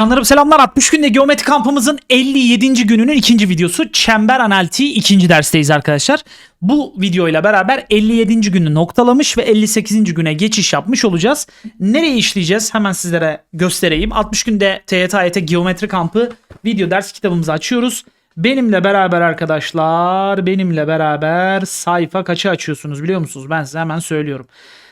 Canlarım selamlar. 60 günde geometri kampımızın 57. gününün ikinci videosu. Çember analitiği ikinci dersteyiz arkadaşlar. Bu videoyla beraber 57. günü noktalamış ve 58. güne geçiş yapmış olacağız. Nereye işleyeceğiz? Hemen sizlere göstereyim. 60 günde TYT geometri kampı video ders kitabımızı açıyoruz. Benimle beraber arkadaşlar, benimle beraber sayfa kaçı açıyorsunuz biliyor musunuz? Ben size hemen söylüyorum.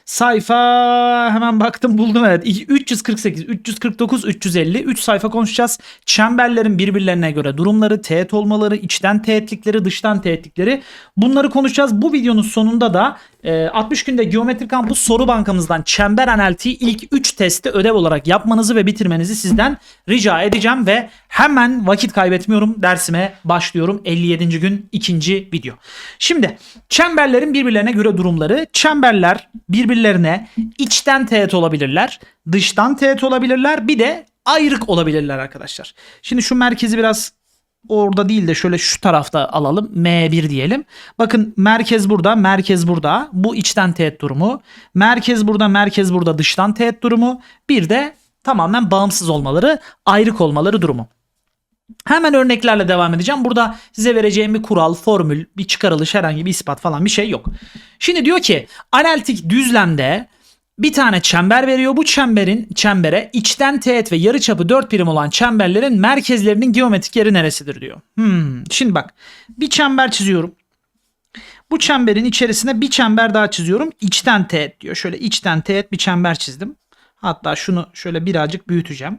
Sayfa hemen baktım buldum evet. 348, 349, 350. 3 sayfa konuşacağız. Çemberlerin birbirlerine göre durumları, teğet olmaları, içten teğetlikleri, dıştan teğetlikleri bunları konuşacağız. Bu videonun sonunda da e, 60 günde geometri kampus soru bankamızdan çember analitiği ilk 3 testi ödev olarak yapmanızı ve bitirmenizi sizden rica edeceğim ve hemen vakit kaybetmiyorum dersime başlıyorum 57. gün ikinci video. Şimdi çemberlerin birbirlerine göre durumları çemberler birbirlerine içten teğet olabilirler dıştan teğet olabilirler bir de ayrık olabilirler arkadaşlar. Şimdi şu merkezi biraz orada değil de şöyle şu tarafta alalım. M1 diyelim. Bakın merkez burada, merkez burada. Bu içten teğet durumu. Merkez burada, merkez burada dıştan teğet durumu. Bir de tamamen bağımsız olmaları, ayrık olmaları durumu. Hemen örneklerle devam edeceğim. Burada size vereceğim bir kural, formül, bir çıkarılış, herhangi bir ispat falan bir şey yok. Şimdi diyor ki analitik düzlemde bir tane çember veriyor. Bu çemberin çembere içten teğet ve yarıçapı 4 birim olan çemberlerin merkezlerinin geometrik yeri neresidir diyor. Hmm, şimdi bak bir çember çiziyorum. Bu çemberin içerisine bir çember daha çiziyorum. İçten teğet diyor. Şöyle içten teğet bir çember çizdim. Hatta şunu şöyle birazcık büyüteceğim.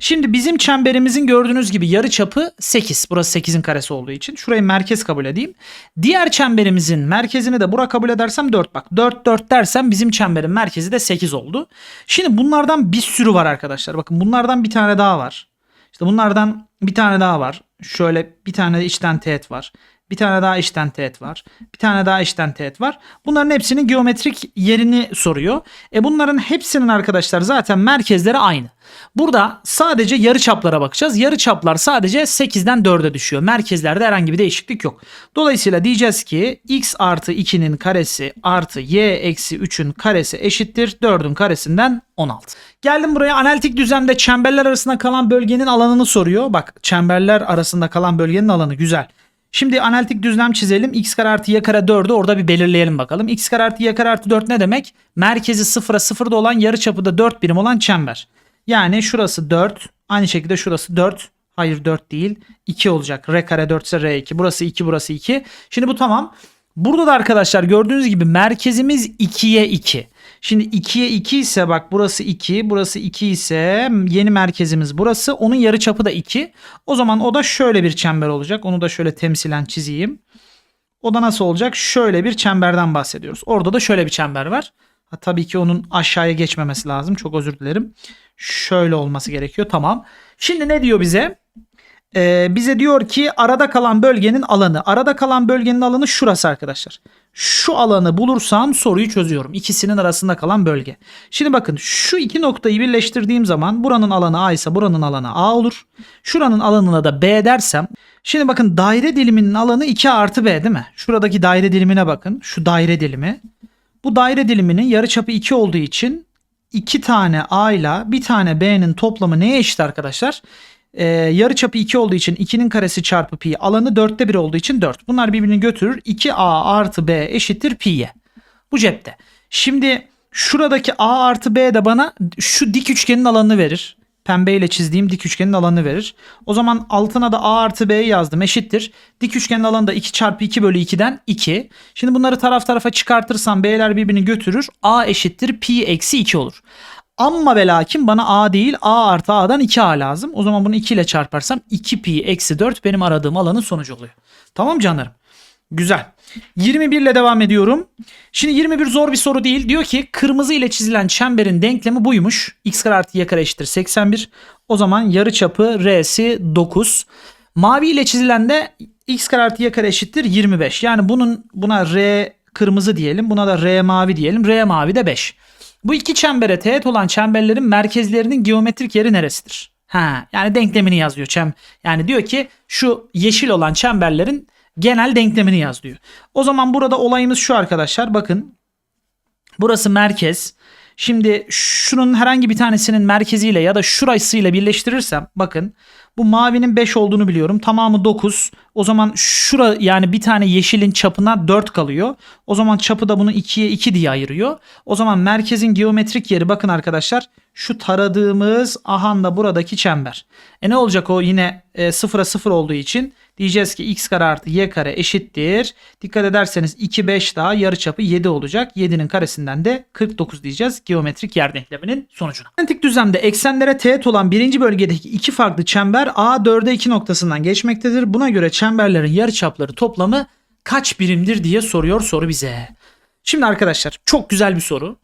Şimdi bizim çemberimizin gördüğünüz gibi yarı çapı 8. Burası 8'in karesi olduğu için. Şurayı merkez kabul edeyim. Diğer çemberimizin merkezini de bura kabul edersem 4 bak. 4 4 dersem bizim çemberin merkezi de 8 oldu. Şimdi bunlardan bir sürü var arkadaşlar. Bakın bunlardan bir tane daha var. İşte bunlardan bir tane daha var. Şöyle bir tane içten teğet var. Bir tane daha içten teğet var. Bir tane daha içten teğet var. Bunların hepsinin geometrik yerini soruyor. E bunların hepsinin arkadaşlar zaten merkezleri aynı. Burada sadece yarı çaplara bakacağız. Yarı çaplar sadece 8'den 4'e düşüyor. Merkezlerde herhangi bir değişiklik yok. Dolayısıyla diyeceğiz ki x artı 2'nin karesi artı y eksi 3'ün karesi eşittir 4'ün karesinden 16. Geldim buraya analitik düzlemde çemberler arasında kalan bölgenin alanını soruyor. Bak çemberler arasında kalan bölgenin alanı güzel. Şimdi analitik düzlem çizelim. x kare artı y kare 4'ü orada bir belirleyelim bakalım. x kare artı y kare artı 4 ne demek? Merkezi sıfıra sıfırda olan yarı çapı da 4 birim olan çember. Yani şurası 4. Aynı şekilde şurası 4. Hayır 4 değil. 2 olacak. R kare 4 ise R2. Burası 2 burası 2. Şimdi bu tamam. Burada da arkadaşlar gördüğünüz gibi merkezimiz 2'ye 2. Şimdi 2'ye 2 ise bak burası 2, burası 2 ise yeni merkezimiz burası. Onun yarıçapı da 2. O zaman o da şöyle bir çember olacak. Onu da şöyle temsilen çizeyim. O da nasıl olacak? Şöyle bir çemberden bahsediyoruz. Orada da şöyle bir çember var. Ha, tabii ki onun aşağıya geçmemesi lazım. Çok özür dilerim. Şöyle olması gerekiyor. Tamam. Şimdi ne diyor bize? Ee, bize diyor ki arada kalan bölgenin alanı. Arada kalan bölgenin alanı şurası arkadaşlar. Şu alanı bulursam soruyu çözüyorum. İkisinin arasında kalan bölge. Şimdi bakın şu iki noktayı birleştirdiğim zaman buranın alanı A ise buranın alanı A olur. Şuranın alanına da B dersem. Şimdi bakın daire diliminin alanı 2 artı B değil mi? Şuradaki daire dilimine bakın. Şu daire dilimi. Bu daire diliminin yarıçapı 2 olduğu için 2 tane A ile bir tane B'nin toplamı neye eşit arkadaşlar? Ee, yarı çapı 2 olduğu için 2'nin karesi çarpı pi alanı 4'te 1 olduğu için 4. Bunlar birbirini götürür. 2a artı b eşittir pi'ye. Bu cepte. Şimdi şuradaki a artı b de bana şu dik üçgenin alanını verir. Pembeyle çizdiğim dik üçgenin alanını verir. O zaman altına da a artı b'yi yazdım eşittir. Dik üçgenin alanı da 2 çarpı 2 bölü 2'den 2. Şimdi bunları taraf tarafa çıkartırsam b'ler birbirini götürür. a eşittir pi eksi 2 olur. Amma ve lakin bana A değil A artı A'dan 2A lazım. O zaman bunu 2 ile çarparsam 2pi eksi 4 benim aradığım alanın sonucu oluyor. Tamam canlarım. Güzel. 21 ile devam ediyorum. Şimdi 21 zor bir soru değil. Diyor ki kırmızı ile çizilen çemberin denklemi buymuş. x kare artı y kare eşittir 81. O zaman yarıçapı r'si 9. Mavi ile çizilen de x kare artı y kare eşittir 25. Yani bunun buna r kırmızı diyelim. Buna da r mavi diyelim. r mavi de 5. Bu iki çembere teğet olan çemberlerin merkezlerinin geometrik yeri neresidir? Ha, yani denklemini yazıyor çem. Yani diyor ki şu yeşil olan çemberlerin genel denklemini yaz diyor. O zaman burada olayımız şu arkadaşlar. Bakın. Burası merkez. Şimdi şunun herhangi bir tanesinin merkeziyle ya da şurasıyla birleştirirsem bakın bu mavinin 5 olduğunu biliyorum. Tamamı 9. O zaman şura yani bir tane yeşilin çapına 4 kalıyor. O zaman çapı da bunu 2'ye 2 diye ayırıyor. O zaman merkezin geometrik yeri bakın arkadaşlar şu taradığımız ahanda buradaki çember. E ne olacak o yine e, sıfıra sıfır olduğu için diyeceğiz ki x kare artı y kare eşittir. Dikkat ederseniz 2 5 daha yarıçapı 7 olacak. 7'nin karesinden de 49 diyeceğiz geometrik yer denkleminin sonucuna. Analitik düzlemde eksenlere teğet olan birinci bölgedeki iki farklı çember A 4'e 2 noktasından geçmektedir. Buna göre çemberlerin yarıçapları toplamı kaç birimdir diye soruyor soru bize. Şimdi arkadaşlar çok güzel bir soru.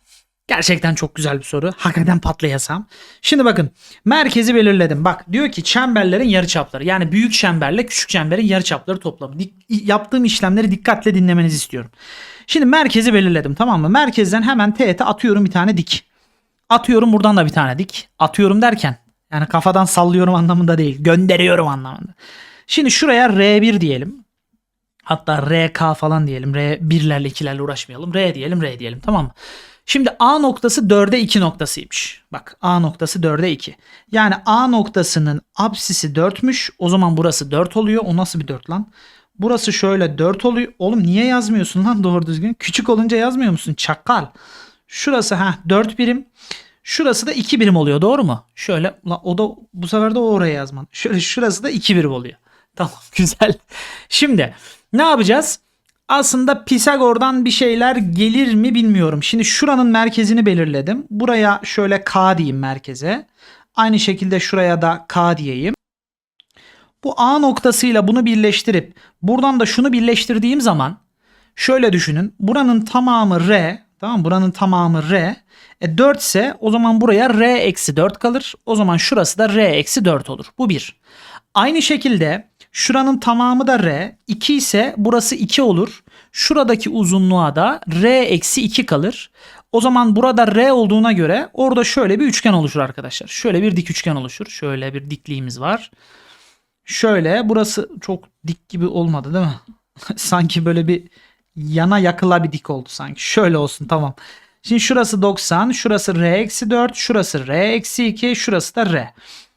Gerçekten çok güzel bir soru. Hakikaten patlayasam. Şimdi bakın merkezi belirledim. Bak diyor ki çemberlerin yarıçapları. Yani büyük çemberle küçük çemberin yarıçapları toplamı. Dik- yaptığım işlemleri dikkatle dinlemenizi istiyorum. Şimdi merkezi belirledim tamam mı? Merkezden hemen teğete atıyorum bir tane dik. Atıyorum buradan da bir tane dik. Atıyorum derken yani kafadan sallıyorum anlamında değil. Gönderiyorum anlamında. Şimdi şuraya R1 diyelim. Hatta RK falan diyelim. R1'lerle 2'lerle uğraşmayalım. R diyelim R diyelim tamam mı? Şimdi A noktası 4'e 2 noktasıymış. Bak A noktası 4'e 2. Yani A noktasının apsisi 4'müş. O zaman burası 4 oluyor. O nasıl bir 4 lan? Burası şöyle 4 oluyor. Oğlum niye yazmıyorsun lan doğru düzgün? Küçük olunca yazmıyor musun? Çakal. Şurası ha 4 birim. Şurası da 2 birim oluyor doğru mu? Şöyle o da bu sefer de oraya yazman. Şöyle şurası da 2 birim oluyor. Tamam güzel. Şimdi ne yapacağız? Aslında Pisagor'dan bir şeyler gelir mi bilmiyorum. Şimdi şuranın merkezini belirledim. Buraya şöyle K diyeyim merkeze. Aynı şekilde şuraya da K diyeyim. Bu A noktasıyla bunu birleştirip buradan da şunu birleştirdiğim zaman şöyle düşünün. Buranın tamamı R. Tamam? Buranın tamamı R. E 4 ise o zaman buraya R eksi 4 kalır. O zaman şurası da R eksi 4 olur. Bu bir. Aynı şekilde şuranın tamamı da R. 2 ise burası 2 olur. Şuradaki uzunluğa da R eksi 2 kalır. O zaman burada R olduğuna göre orada şöyle bir üçgen oluşur arkadaşlar. Şöyle bir dik üçgen oluşur. Şöyle bir dikliğimiz var. Şöyle burası çok dik gibi olmadı değil mi? sanki böyle bir yana yakıla bir dik oldu sanki. Şöyle olsun tamam. Şimdi şurası 90, şurası R eksi 4, şurası R eksi 2, şurası da R.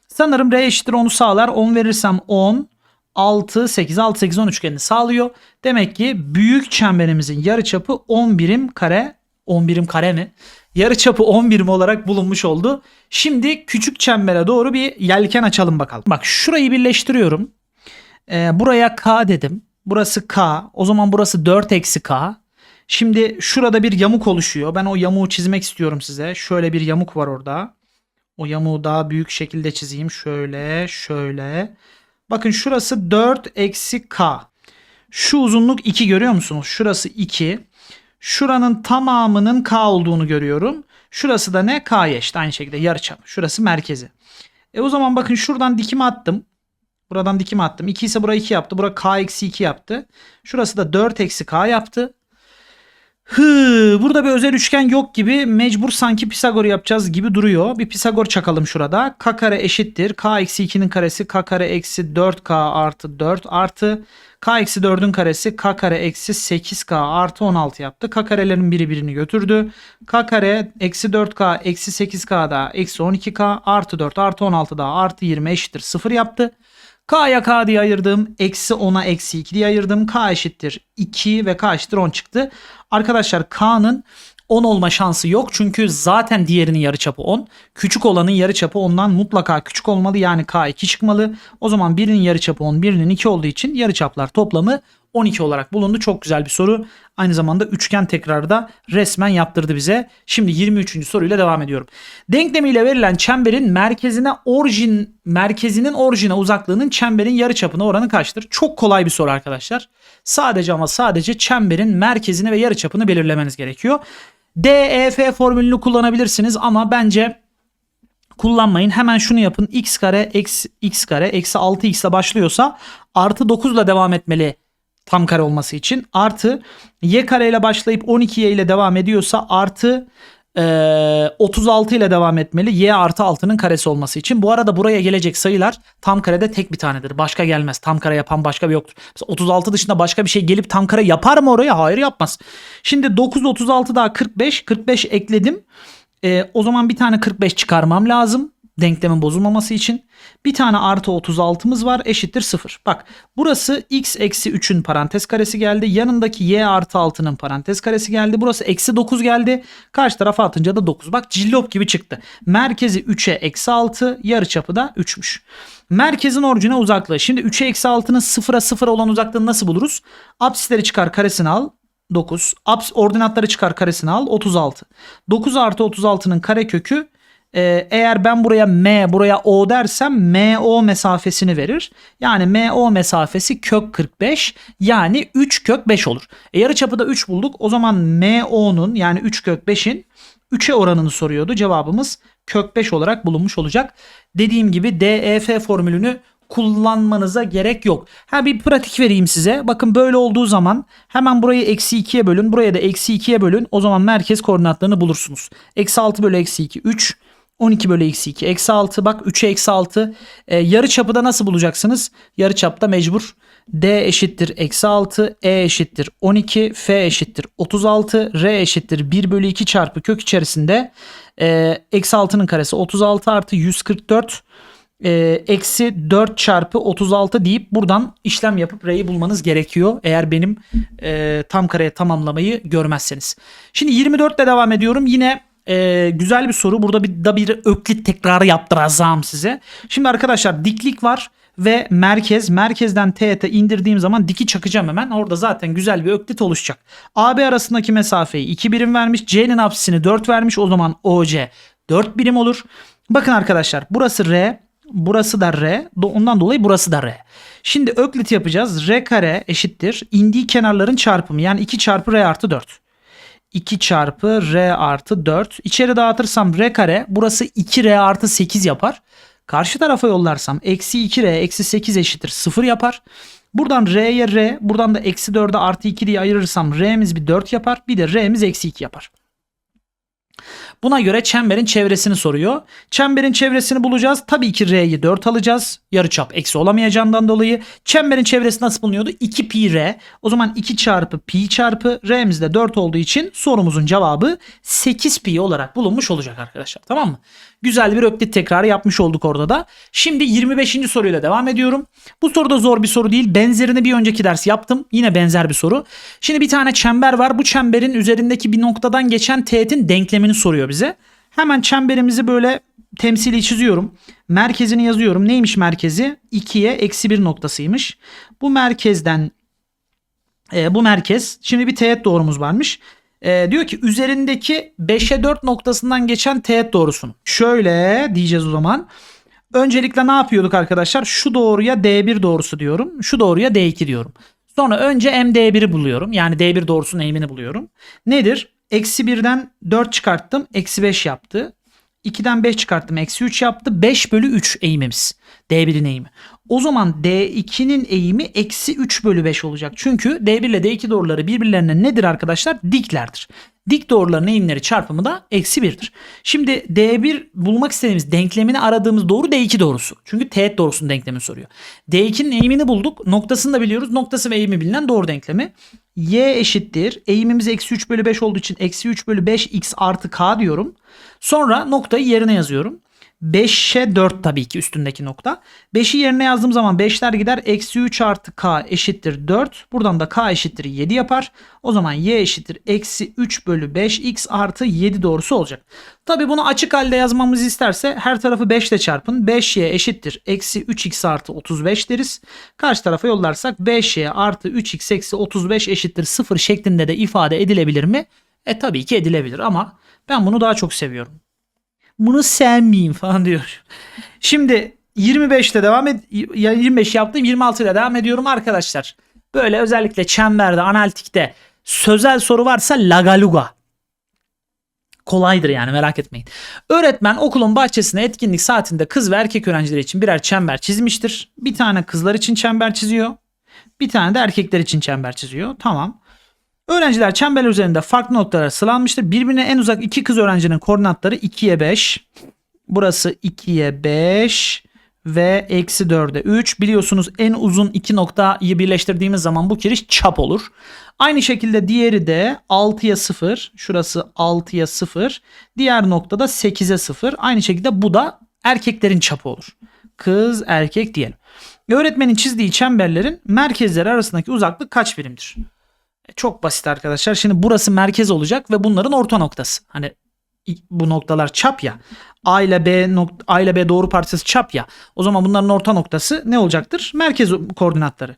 Sanırım R eşittir 10'u sağlar. 10 verirsem 10, 6, 8, 6, 8, 10 üçgenini sağlıyor. Demek ki büyük çemberimizin yarıçapı 10 birim kare. 10 birim kare mi? Yarıçapı 10 birim olarak bulunmuş oldu. Şimdi küçük çembere doğru bir yelken açalım bakalım. Bak şurayı birleştiriyorum. Ee, buraya K dedim. Burası K. O zaman burası 4 eksi K. Şimdi şurada bir yamuk oluşuyor. Ben o yamuğu çizmek istiyorum size. Şöyle bir yamuk var orada. O yamuğu daha büyük şekilde çizeyim. Şöyle, şöyle. Bakın şurası 4 eksi K. Şu uzunluk 2 görüyor musunuz? Şurası 2. Şuranın tamamının K olduğunu görüyorum. Şurası da ne? K'ya eşit. Aynı şekilde yarıçap. Şurası merkezi. E o zaman bakın şuradan dikim attım. Buradan dikim attım. 2 ise buraya 2 yaptı. Bura K eksi 2 yaptı. Şurası da 4 eksi K yaptı. Hı, burada bir özel üçgen yok gibi mecbur sanki Pisagor yapacağız gibi duruyor. Bir Pisagor çakalım şurada. K kare eşittir. K eksi 2'nin karesi K kare eksi 4K artı 4 artı K eksi 4'ün karesi K kare eksi 8K artı 16 yaptı. K karelerin biri birini götürdü. K kare eksi 4K eksi 8K da eksi 12K artı 4 artı 16 da artı 20 eşittir 0 yaptı. K'ya K diye ayırdım. Eksi 10'a eksi 2 diye ayırdım. K eşittir 2 ve K eşittir 10 çıktı. Arkadaşlar K'nın 10 olma şansı yok. Çünkü zaten diğerinin yarıçapı 10. Küçük olanın yarıçapı ondan mutlaka küçük olmalı. Yani K 2 çıkmalı. O zaman birinin yarıçapı 10, birinin 2 olduğu için yarıçaplar toplamı 12 olarak bulundu. Çok güzel bir soru. Aynı zamanda üçgen tekrarı da resmen yaptırdı bize. Şimdi 23. soruyla devam ediyorum. Denklemiyle verilen çemberin merkezine orijin merkezinin orijine uzaklığının çemberin yarıçapına oranı kaçtır? Çok kolay bir soru arkadaşlar. Sadece ama sadece çemberin merkezini ve yarıçapını belirlemeniz gerekiyor. DEF formülünü kullanabilirsiniz ama bence kullanmayın. Hemen şunu yapın. x kare eksi x kare eksi 6x ile başlıyorsa artı 9 ile devam etmeli tam kare olması için. Artı y kare ile başlayıp 12y ile devam ediyorsa artı e, 36 ile devam etmeli. y artı 6'nın karesi olması için. Bu arada buraya gelecek sayılar tam karede tek bir tanedir. Başka gelmez. Tam kare yapan başka bir yoktur. Mesela 36 dışında başka bir şey gelip tam kare yapar mı oraya? Hayır yapmaz. Şimdi 9 36 daha 45. 45 ekledim. Ee, o zaman bir tane 45 çıkarmam lazım. Denklemin bozulmaması için. Bir tane artı 36'mız var eşittir 0. Bak burası x eksi 3'ün parantez karesi geldi. Yanındaki y artı 6'nın parantez karesi geldi. Burası eksi 9 geldi. Karşı tarafa atınca da 9. Bak cillop gibi çıktı. Merkezi 3'e eksi 6 yarıçapı da 3'müş. Merkezin orijine uzaklığı. Şimdi 3'e eksi 6'nın 0'a 0 olan uzaklığını nasıl buluruz? Apsisleri çıkar karesini al. 9. Aps ordinatları çıkar karesini al 36. 9 artı 36'nın karekökü e, eğer ben buraya m buraya o dersem mo mesafesini verir. Yani mo mesafesi kök 45 yani 3 kök 5 olur. E, yarıçapı da 3 bulduk. O zaman mo'nun yani 3 kök 5'in 3'e oranını soruyordu. Cevabımız kök 5 olarak bulunmuş olacak. Dediğim gibi DEF formülünü kullanmanıza gerek yok. Ha bir pratik vereyim size. Bakın böyle olduğu zaman hemen burayı eksi 2'ye bölün. Buraya da eksi 2'ye bölün. O zaman merkez koordinatlarını bulursunuz. Eksi 6 bölü eksi 2 3. 12 bölü eksi 2 eksi 6 bak 3'e eksi 6 ee, yarı çapı da nasıl bulacaksınız? Yarı çapta mecbur D eşittir eksi 6 E eşittir 12 F eşittir 36 R eşittir 1 bölü 2 çarpı kök içerisinde e, eksi 6'nın karesi 36 artı 144 e, eksi 4 çarpı 36 deyip buradan işlem yapıp R'yi bulmanız gerekiyor. Eğer benim e, tam kareye tamamlamayı görmezseniz. Şimdi 24 ile devam ediyorum. Yine e, güzel bir soru. Burada bir da bir öklit tekrarı yaptıracağım size. Şimdi arkadaşlar diklik var ve merkez. Merkezden teğete indirdiğim zaman diki çakacağım hemen. Orada zaten güzel bir öklit oluşacak. AB arasındaki mesafeyi 2 birim vermiş. C'nin apsisini 4 vermiş. O zaman OC 4 birim olur. Bakın arkadaşlar burası R. Burası da R. Ondan dolayı burası da R. Şimdi öklit yapacağız. R kare eşittir. indiği kenarların çarpımı. Yani 2 çarpı R artı 4. 2 çarpı R artı 4. İçeri dağıtırsam R kare. Burası 2R artı 8 yapar. Karşı tarafa yollarsam eksi 2R eksi 8 eşittir 0 yapar. Buradan R'ye R. Buradan da eksi 4'e artı 2 diye ayırırsam R'miz bir 4 yapar. Bir de R'miz eksi 2 yapar. Buna göre çemberin çevresini soruyor. Çemberin çevresini bulacağız. Tabii ki R'yi 4 alacağız. Yarıçap eksi olamayacağından dolayı. Çemberin çevresi nasıl bulunuyordu? 2 pi R. O zaman 2 çarpı pi çarpı R'miz de 4 olduğu için sorumuzun cevabı 8 pi olarak bulunmuş olacak arkadaşlar. Tamam mı? Güzel bir öklit tekrarı yapmış olduk orada da. Şimdi 25. soruyla devam ediyorum. Bu soru da zor bir soru değil. Benzerini bir önceki ders yaptım. Yine benzer bir soru. Şimdi bir tane çember var. Bu çemberin üzerindeki bir noktadan geçen teğetin denklemini soruyor bize. Hemen çemberimizi böyle temsili çiziyorum. Merkezini yazıyorum. Neymiş merkezi? 2'ye eksi 1 noktasıymış. Bu merkezden e, bu merkez. Şimdi bir teğet doğrumuz varmış. E, diyor ki üzerindeki 5'e 4 noktasından geçen teğet doğrusunu. Şöyle diyeceğiz o zaman. Öncelikle ne yapıyorduk arkadaşlar? Şu doğruya D1 doğrusu diyorum. Şu doğruya D2 diyorum. Sonra önce MD1'i buluyorum. Yani D1 doğrusunun eğimini buluyorum. Nedir? Eksi 1'den 4 çıkarttım. Eksi 5 yaptı. 2'den 5 çıkarttım. Eksi 3 yaptı. 5 bölü 3 eğimimiz. D1'in eğimi. O zaman D2'nin eğimi eksi 3 bölü 5 olacak. Çünkü D1 ile D2 doğruları birbirlerine nedir arkadaşlar? Diklerdir. Dik doğruların eğimleri çarpımı da eksi 1'dir. Şimdi D1 bulmak istediğimiz denklemini aradığımız doğru D2 doğrusu. Çünkü teğet doğrusunun denklemini soruyor. D2'nin eğimini bulduk. Noktasını da biliyoruz. Noktası ve eğimi bilinen doğru denklemi. Y eşittir. Eğimimiz eksi 3 bölü 5 olduğu için eksi 3 bölü 5 x artı k diyorum. Sonra noktayı yerine yazıyorum. 5'e 4 tabii ki üstündeki nokta. 5'i yerine yazdığım zaman 5'ler gider. Eksi 3 artı k eşittir 4. Buradan da k eşittir 7 yapar. O zaman y eşittir eksi 3 bölü 5 x artı 7 doğrusu olacak. Tabii bunu açık halde yazmamızı isterse her tarafı 5 ile çarpın. 5y eşittir eksi 3x artı 35 deriz. Karşı tarafa yollarsak 5y artı 3x eksi 35 eşittir 0 şeklinde de ifade edilebilir mi? E tabii ki edilebilir ama ben bunu daha çok seviyorum bunu sevmeyeyim falan diyor. Şimdi 25'te devam et 25 yaptım 26 ile devam ediyorum arkadaşlar. Böyle özellikle çemberde, analitikte sözel soru varsa lagaluga. Kolaydır yani merak etmeyin. Öğretmen okulun bahçesine etkinlik saatinde kız ve erkek öğrenciler için birer çember çizmiştir. Bir tane kızlar için çember çiziyor. Bir tane de erkekler için çember çiziyor. Tamam. Öğrenciler çember üzerinde farklı noktalara sıralanmıştır. Birbirine en uzak iki kız öğrencinin koordinatları 2'ye 5. Burası 2'ye 5 ve eksi 4'e 3. Biliyorsunuz en uzun iki noktayı birleştirdiğimiz zaman bu kiriş çap olur. Aynı şekilde diğeri de 6'ya 0. Şurası 6'ya 0. Diğer noktada 8'e 0. Aynı şekilde bu da erkeklerin çapı olur. Kız erkek diyelim. Öğretmenin çizdiği çemberlerin merkezleri arasındaki uzaklık kaç birimdir? Çok basit arkadaşlar. Şimdi burası merkez olacak ve bunların orta noktası. Hani bu noktalar çap ya. A ile B nokta, A ile B doğru parçası çap ya. O zaman bunların orta noktası ne olacaktır? Merkez koordinatları.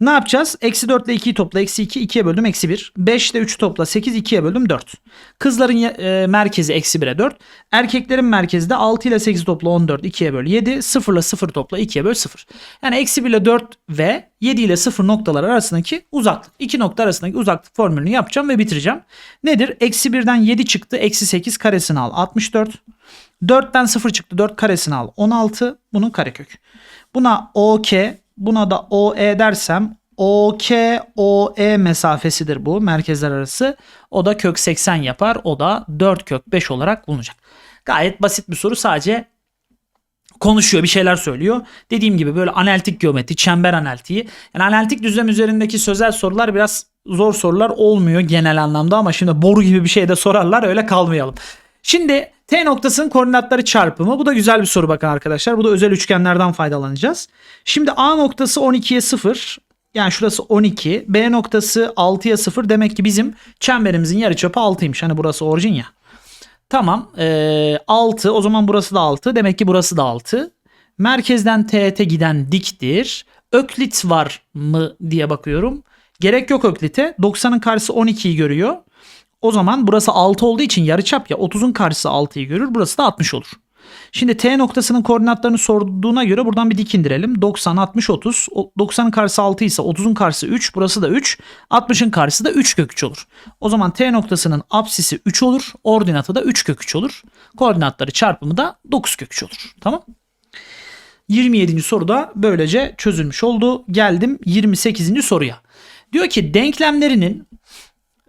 Ne yapacağız? Eksi 4 ile 2'yi topla. Eksi 2 2'ye böldüm. Eksi 1. 5 ile 3'ü topla. 8 2'ye böldüm. 4. Kızların e, merkezi eksi 1'e 4. Erkeklerin merkezi de 6 ile 8 topla 14. 2'ye böl 7. 0 ile 0 topla 2'ye böl 0. Yani eksi 1 ile 4 ve 7 ile 0 noktalar arasındaki uzaklık. İki nokta arasındaki uzaklık formülünü yapacağım ve bitireceğim. Nedir? Eksi 1'den 7 çıktı. Eksi 8 karesini al. 64. 4'ten 0 çıktı. 4 karesini al. 16. Bunun karekök. Buna OK, buna da OE dersem OK, OE mesafesidir bu merkezler arası. O da kök 80 yapar. O da 4 kök 5 olarak bulunacak. Gayet basit bir soru. Sadece konuşuyor, bir şeyler söylüyor. Dediğim gibi böyle analitik geometri, çember analitiği. Yani analitik düzlem üzerindeki sözel sorular biraz zor sorular olmuyor genel anlamda ama şimdi boru gibi bir şey de sorarlar öyle kalmayalım. Şimdi T noktasının koordinatları çarpımı. Bu da güzel bir soru bakın arkadaşlar. Bu da özel üçgenlerden faydalanacağız. Şimdi A noktası 12'ye 0. Yani şurası 12. B noktası 6'ya 0. Demek ki bizim çemberimizin yarıçapı 6'ymış. Hani burası orijin ya. Tamam. Ee, 6. O zaman burası da 6. Demek ki burası da 6. Merkezden teğete giden diktir. Öklit var mı diye bakıyorum. Gerek yok Öklit'e. 90'ın karşısı 12'yi görüyor. O zaman burası 6 olduğu için yarıçap ya 30'un karşısı 6'yı görür. Burası da 60 olur. Şimdi T noktasının koordinatlarını sorduğuna göre buradan bir dik indirelim. 90, 60, 30. 90'ın karşısı 6 ise 30'un karşısı 3. Burası da 3. 60'ın karşısı da 3 kök 3 olur. O zaman T noktasının apsisi 3 olur. Ordinatı da 3 kök 3 olur. Koordinatları çarpımı da 9 kök 3 olur. Tamam 27. soruda böylece çözülmüş oldu. Geldim 28. soruya. Diyor ki denklemlerinin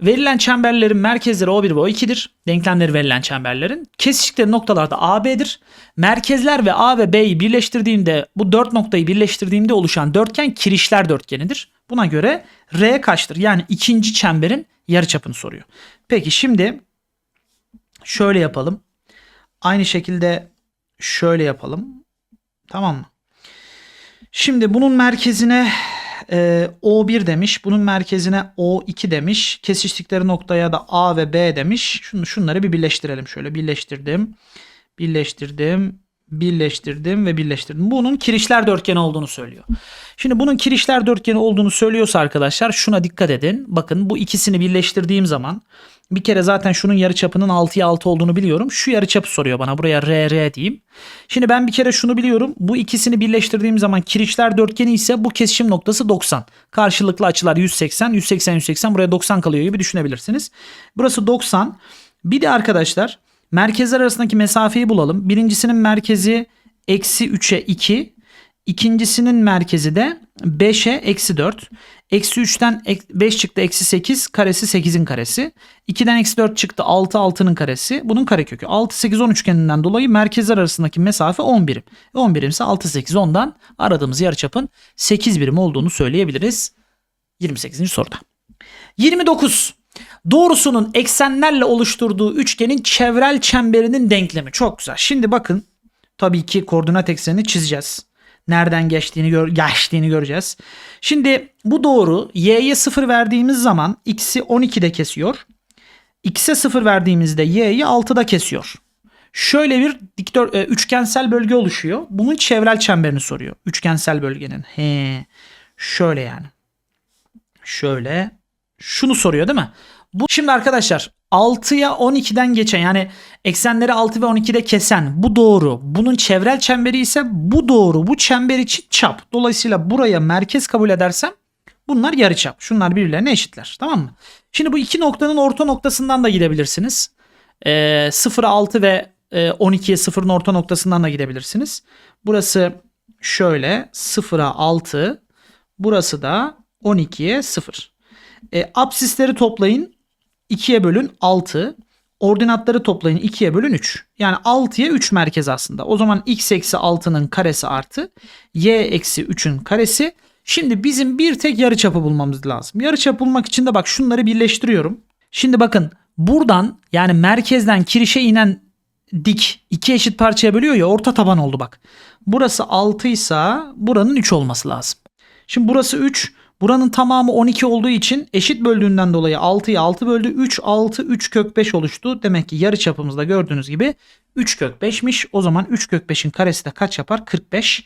Verilen çemberlerin merkezleri O1 ve O2'dir. Denklemleri verilen çemberlerin. Kesiştikleri noktalarda AB'dir. Merkezler ve A ve B'yi birleştirdiğimde bu dört noktayı birleştirdiğimde oluşan dörtgen kirişler dörtgenidir. Buna göre R kaçtır? Yani ikinci çemberin yarıçapını soruyor. Peki şimdi şöyle yapalım. Aynı şekilde şöyle yapalım. Tamam mı? Şimdi bunun merkezine e, O1 demiş. Bunun merkezine O2 demiş. Kesiştikleri noktaya da A ve B demiş. Şunu, şunları bir birleştirelim. Şöyle birleştirdim. Birleştirdim. Birleştirdim ve birleştirdim. Bunun kirişler dörtgeni olduğunu söylüyor. Şimdi bunun kirişler dörtgeni olduğunu söylüyorsa arkadaşlar şuna dikkat edin. Bakın bu ikisini birleştirdiğim zaman bir kere zaten şunun yarıçapının 6'ya 6 olduğunu biliyorum. Şu yarıçapı soruyor bana. Buraya R R diyeyim. Şimdi ben bir kere şunu biliyorum. Bu ikisini birleştirdiğim zaman kirişler dörtgeni ise bu kesişim noktası 90. Karşılıklı açılar 180, 180, 180 buraya 90 kalıyor gibi düşünebilirsiniz. Burası 90. Bir de arkadaşlar merkezler arasındaki mesafeyi bulalım. Birincisinin merkezi eksi 3'e 2. İkincisinin merkezi de 5'e eksi 4. Eksi 3'ten 5 çıktı eksi 8 karesi 8'in karesi. 2'den eksi 4 çıktı 6 6'nın karesi. Bunun karekökü. 6 8 10 üçgeninden dolayı merkezler arasındaki mesafe 10 birim. 10 birim ise 6 8 10'dan aradığımız yarıçapın 8 birim olduğunu söyleyebiliriz. 28. soruda. 29. Doğrusunun eksenlerle oluşturduğu üçgenin çevrel çemberinin denklemi. Çok güzel. Şimdi bakın tabii ki koordinat eksenini çizeceğiz nereden geçtiğini gör geçtiğini göreceğiz. Şimdi bu doğru y'ye 0 verdiğimiz zaman x'i 12'de kesiyor. x'e 0 verdiğimizde y'yi 6'da kesiyor. Şöyle bir diktör e, üçgensel bölge oluşuyor. Bunun çevrel çemberini soruyor. Üçgensel bölgenin. He. Şöyle yani. Şöyle. Şunu soruyor değil mi? Bu şimdi arkadaşlar 6'ya 12'den geçen yani eksenleri 6 ve 12'de kesen bu doğru. Bunun çevrel çemberi ise bu doğru. Bu çember için çap. Dolayısıyla buraya merkez kabul edersem bunlar yarıçap. Şunlar birbirlerine eşitler. Tamam mı? Şimdi bu iki noktanın orta noktasından da gidebilirsiniz. Ee, 0'a 6 ve e, 12'ye 0'ın orta noktasından da gidebilirsiniz. Burası şöyle 0'a 6 burası da 12'ye 0. E, absisleri toplayın. 2'ye bölün 6. Ordinatları toplayın 2'ye bölün 3. Yani 6'ya 3 merkez aslında. O zaman x eksi 6'nın karesi artı y eksi 3'ün karesi. Şimdi bizim bir tek yarıçapı bulmamız lazım. Yarıçap bulmak için de bak şunları birleştiriyorum. Şimdi bakın buradan yani merkezden kirişe inen dik iki eşit parçaya bölüyor ya orta taban oldu bak. Burası 6 ise buranın 3 olması lazım. Şimdi burası 3. Buranın tamamı 12 olduğu için eşit böldüğünden dolayı 6'yı 6 böldü. 3, 6, 3 kök 5 oluştu. Demek ki yarı çapımızda gördüğünüz gibi 3 kök 5'miş. O zaman 3 kök 5'in karesi de kaç yapar? 45.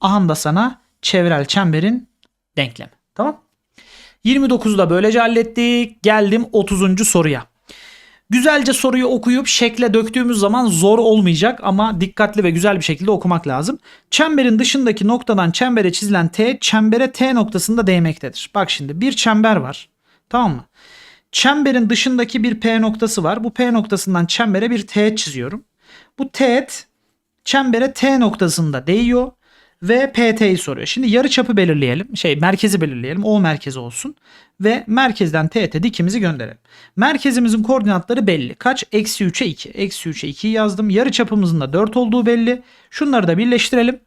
Aham da sana çevrel çemberin denklemi. Tamam. 29'u da böylece hallettik. Geldim 30. soruya. Güzelce soruyu okuyup şekle döktüğümüz zaman zor olmayacak ama dikkatli ve güzel bir şekilde okumak lazım. Çemberin dışındaki noktadan çembere çizilen T çembere T noktasında değmektedir. Bak şimdi bir çember var. Tamam mı? Çemberin dışındaki bir P noktası var. Bu P noktasından çembere bir teğet çiziyorum. Bu teğet çembere T noktasında değiyor ve PT'yi soruyor. Şimdi yarı çapı belirleyelim. Şey merkezi belirleyelim. O merkezi olsun. Ve merkezden teğete dikimizi gönderelim. Merkezimizin koordinatları belli. Kaç? Eksi 3'e 2. Eksi 3'e 2'yi yazdım. Yarı çapımızın da 4 olduğu belli. Şunları da birleştirelim.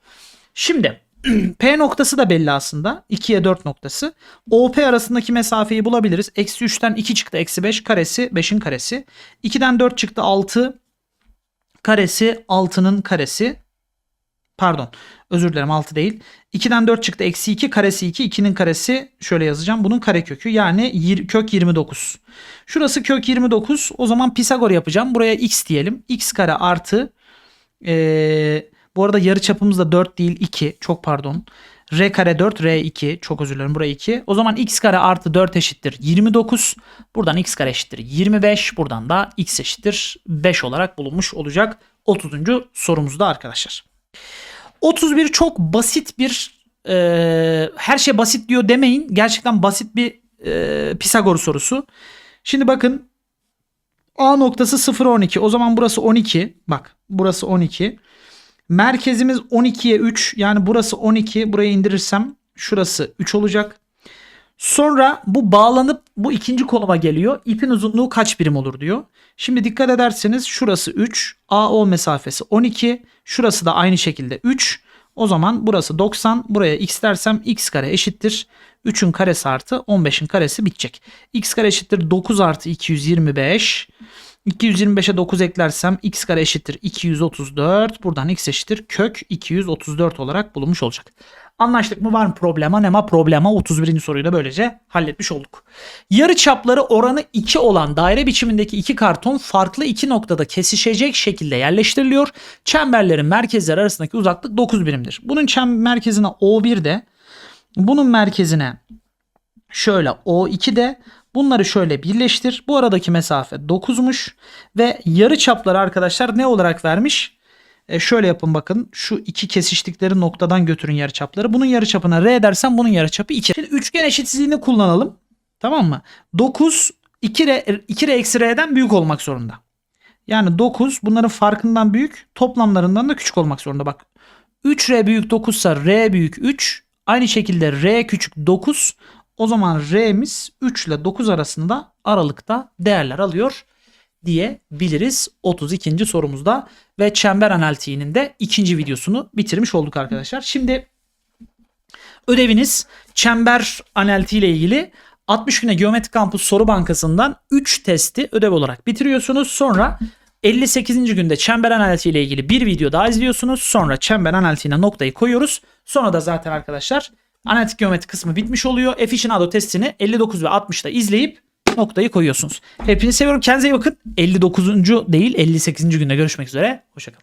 Şimdi P noktası da belli aslında. 2'ye 4 noktası. OP arasındaki mesafeyi bulabiliriz. Eksi 3'ten 2 çıktı. Eksi 5 karesi 5'in karesi. 2'den 4 çıktı 6 karesi 6'nın karesi. Pardon özür dilerim 6 değil. 2'den 4 çıktı eksi 2 karesi 2 2'nin karesi şöyle yazacağım. Bunun karekökü yani yir- kök 29. Şurası kök 29 o zaman Pisagor yapacağım. Buraya x diyelim. x kare artı ee, bu arada yarı çapımız da 4 değil 2 çok pardon. R kare 4 R 2 çok özür dilerim buraya 2. O zaman x kare artı 4 eşittir 29. Buradan x kare eşittir 25. Buradan da x eşittir 5 olarak bulunmuş olacak 30. sorumuzda arkadaşlar. 31 çok basit bir e, her şey basit diyor demeyin. Gerçekten basit bir e, Pisagor sorusu. Şimdi bakın A noktası 0 12. O zaman burası 12. Bak burası 12. Merkezimiz 12'ye 3. Yani burası 12. Buraya indirirsem şurası 3 olacak. Sonra bu bağlanıp bu ikinci konuma geliyor. İpin uzunluğu kaç birim olur diyor. Şimdi dikkat ederseniz şurası 3. AO mesafesi 12. Şurası da aynı şekilde 3. O zaman burası 90. Buraya x dersem x kare eşittir. 3'ün karesi artı 15'in karesi bitecek. x kare eşittir 9 artı 225. 225'e 9 eklersem x kare eşittir 234. Buradan x eşittir kök 234 olarak bulunmuş olacak. Anlaştık mı var mı problema nema problema 31. soruyu da böylece halletmiş olduk. Yarı çapları oranı 2 olan daire biçimindeki iki karton farklı iki noktada kesişecek şekilde yerleştiriliyor. Çemberlerin merkezleri arasındaki uzaklık 9 birimdir. Bunun çem merkezine O1 de bunun merkezine şöyle O2 de bunları şöyle birleştir. Bu aradaki mesafe 9'muş ve yarı çapları arkadaşlar ne olarak vermiş? E şöyle yapın bakın. Şu iki kesiştikleri noktadan götürün yarıçapları. Bunun yarıçapına R dersem bunun yarıçapı 2. Şimdi üçgen eşitsizliğini kullanalım. Tamam mı? 9 2R, 2R eksi R'den büyük olmak zorunda. Yani 9 bunların farkından büyük toplamlarından da küçük olmak zorunda. Bak 3R büyük 9 ise R büyük 3. Aynı şekilde R küçük 9. O zaman R'miz 3 ile 9 arasında aralıkta değerler alıyor diyebiliriz 32. sorumuzda ve çember analitiğinin de ikinci videosunu bitirmiş olduk arkadaşlar. Şimdi ödeviniz çember analitiği ile ilgili 60 güne Geometri Kampus soru bankasından 3 testi ödev olarak bitiriyorsunuz. Sonra 58. günde çember analitiği ile ilgili bir video daha izliyorsunuz. Sonra çember analitiğine noktayı koyuyoruz. Sonra da zaten arkadaşlar analitik geometri kısmı bitmiş oluyor. Aficionado testini 59 ve 60'da izleyip noktayı koyuyorsunuz. Hepinizi seviyorum. Kendinize iyi bakın. 59. değil 58. günde görüşmek üzere. Hoşçakalın.